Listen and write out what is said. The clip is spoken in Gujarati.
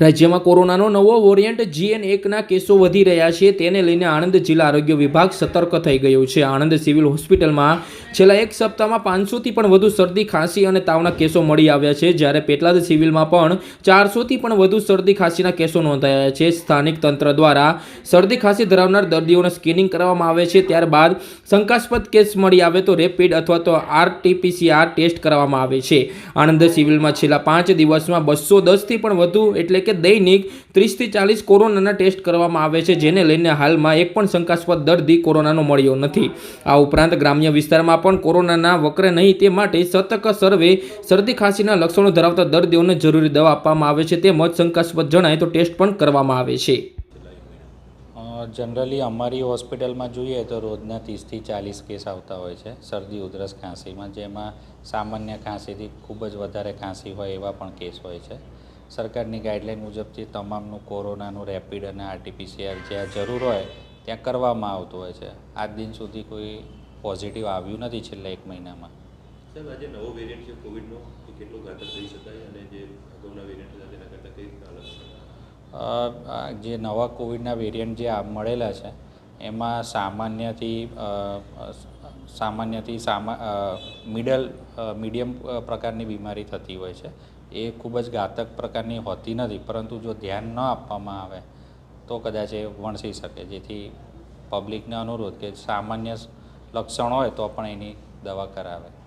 રાજ્યમાં કોરોનાનો નવો વોરિયન્ટ જીએન એકના કેસો વધી રહ્યા છે. તેને લઈને આણંદ જિલ્લા આરોગ્ય વિભાગ સતર્ક થઈ ગયું છે. આણંદ સિવિલ હોસ્પિટલમાં છેલ્લા એક સપ્તાહમાં પાંચસોથી પણ વધુ શરદી, ખાંસી અને તાવના કેસો મળી આવ્યા છે, જ્યારે પેટલાદ સિવિલમાં પણ ચારસોથી પણ વધુ શરદી, ખાંસીના કેસો નોંધાયા છે. સ્થાનિક તંત્ર દ્વારા શરદી, ખાંસી ધરાવનાર દર્દીઓને સ્કેનિંગ કરવામાં આવે છે. ત્યારબાદ શંકાસ્પદ કેસ મળી આવે તો રેપિડ અથવા તો આરટીપીસીઆર ટેસ્ટ કરવામાં આવે છે. આણંદ સિવિલમાં છેલ્લા પાંચ દિવસમાં બસો દસથી પણ વધુ એટલે કે દૈનિક ત્રીસથી ચાલીસ કોરોનાના ટેસ્ટ કરવામાં આવે છે, જેને લઈને હાલમાં એક પણ શંકાસ્પદ દર્દી કોરોનાનો મળ્યો નથી. આ ઉપરાંત ગ્રામ્ય વિસ્તારમાં પણ કોરોનાના વકરે નહીં તે માટે સતર્ક સર્વે શરદી ખાંસીના લક્ષણો ધરાવતા દર્દીઓને જરૂરી દવા આપવામાં આવે છે, તેમજ શંકાસ્પદ જણાય તો ટેસ્ટ પણ કરવામાં આવે છે. જનરલી અમારી હોસ્પિટલમાં જોઈએ તો રોજના ત્રીસથી ચાલીસ કેસ આવતા હોય છે, શરદી, ઉધરસ, ખાંસીમાં, જેમાં સામાન્ય ખાંસીથી ખૂબ જ વધારે ખાંસી હોય એવા પણ કેસ હોય છે. સરકારની ગાઈડલાઇન મુજબથી તમામનું કોરોનાનું રેપિડ અને આરટીપીસીઆર જ્યાં જરૂર હોય ત્યાં કરવામાં આવતું હોય છે. આજ દિન સુધી કોઈ પોઝિટિવ આવ્યું નથી છેલ્લા એક મહિનામાં. સાહેબ આજે નવો વેરિયન્ટ છે કોવિડનો એ કેટલો ઘાતક થઈ શકાય અને જે અગાઉના વેરિયન્ટ હતા તેના કરતાં કઈ રીતના અલગ છે? જે નવા કોવિડના વેરિયન્ટ જે આ મળેલા છે એમાં સામાન્યથી સામાન્યથી સામા મિડલ મીડિયમ પ્રકારની બીમારી થતી હોય છે. એ ખૂબ જ ઘાતક પ્રકારની હોતી નથી, પરંતુ જો ધ્યાન ન આપવામાં આવે, તો કદાચ એ વણસી શકે. જેથી પબ્લિકને અનુરોધ કે સામાન્ય લક્ષણ હોય તો પણ એની દવા કરાવે.